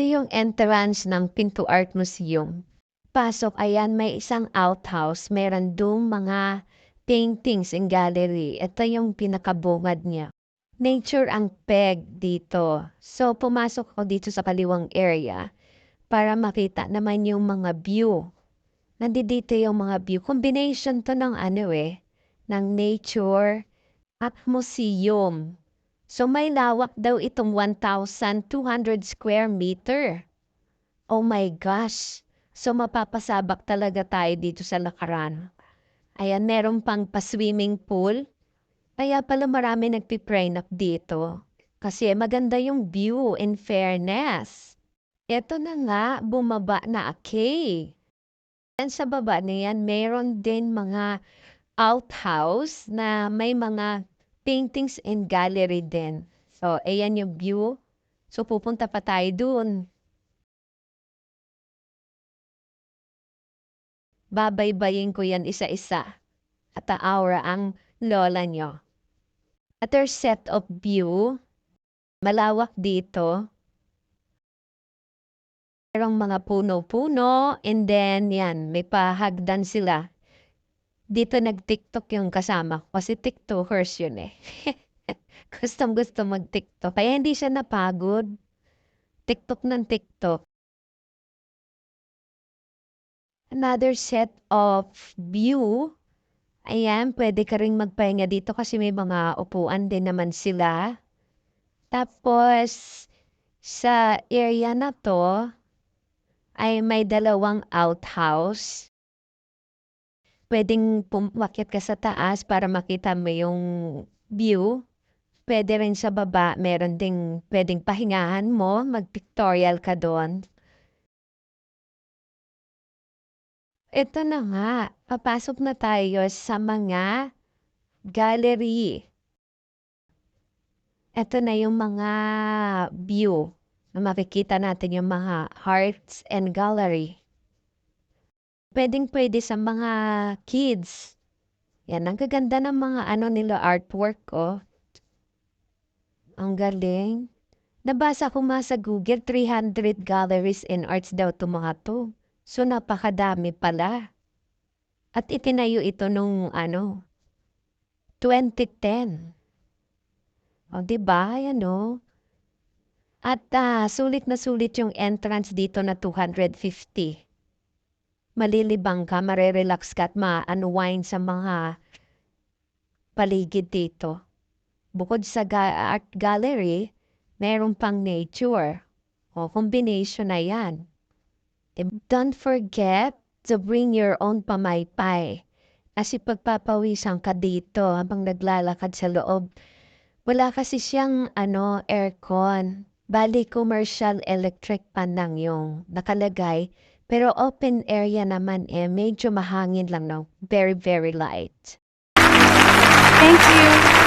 Ito yung entrance ng Pinto Art Museum. Pasok, ayan, may isang outhouse. Meron doong mga paintings and gallery. Ito yung pinakabungad niya. Nature ang peg dito. So, pumasok ako dito sa kaliwang area para makita naman yung mga view. Nandito yung mga view. Combination to ng ano eh, ng nature at museum. So, may lawak daw itong 1,200 square meter. Oh my gosh! So, mapapasabak talaga tayo dito sa lakaran. Ayan, meron pang pa-swimming pool. Kaya pala marami nagpiprain up dito. Kasi maganda yung view in fairness. Ito na nga, bumaba na okay. Yan sa baba na yan, meron din mga outhouse na may mga paintings and gallery din. So, ayan yung view. So, pupunta pa tayo dun. Babaybayin ko yan isa-isa. At aura ang lola nyo. Another set of view. Malawak dito. Merong mga puno-puno. And then, yan, may pahagdan sila. Dito nag-tiktok yung kasama ko kasi tiktokers yun eh. Gustong gusto mag-tiktok. Kaya hindi siya napagod. Tiktok ng tiktok. Another set of view. Ayan, pwede ka rin magpahinga dito kasi may mga upuan din naman sila. Tapos, sa area na to, ay may dalawang outhouse. Pwedeng pumakyat ka sa taas para makita mo yung view. Pwede rin sa baba, meron ding pwedeng pahingahan mo, mag-pictorial ka doon. Ito na nga, papasok na tayo sa mga gallery. Ito na yung mga view na makikita natin yung mga hearts and gallery. Pwedeng pwede sa mga kids. Yan, ang gaganda ng mga ano nila artwork, oh. Ang galing. Nabasa ko nga sa Google, 300 galleries and arts daw to mga to. So, napakadami pala. At itinayo ito nung ano, 2010. O, di ba? Yan, oh. At ah, sulit na sulit yung entrance dito na 250 malilibang ka, marerelax ka at ma-unwind sa mga paligid dito. Bukod sa ga- art gallery, meron pang nature. O, combination na yan. Don't forget to bring your own pamaypay. Kasi pagpapawisan ka dito habang naglalakad sa loob. Wala kasi siyang ano, aircon. Bali, commercial electric pan lang yung nakalagay. Pero open area naman eh, medyo mahangin lang no. Very, very light. Thank you.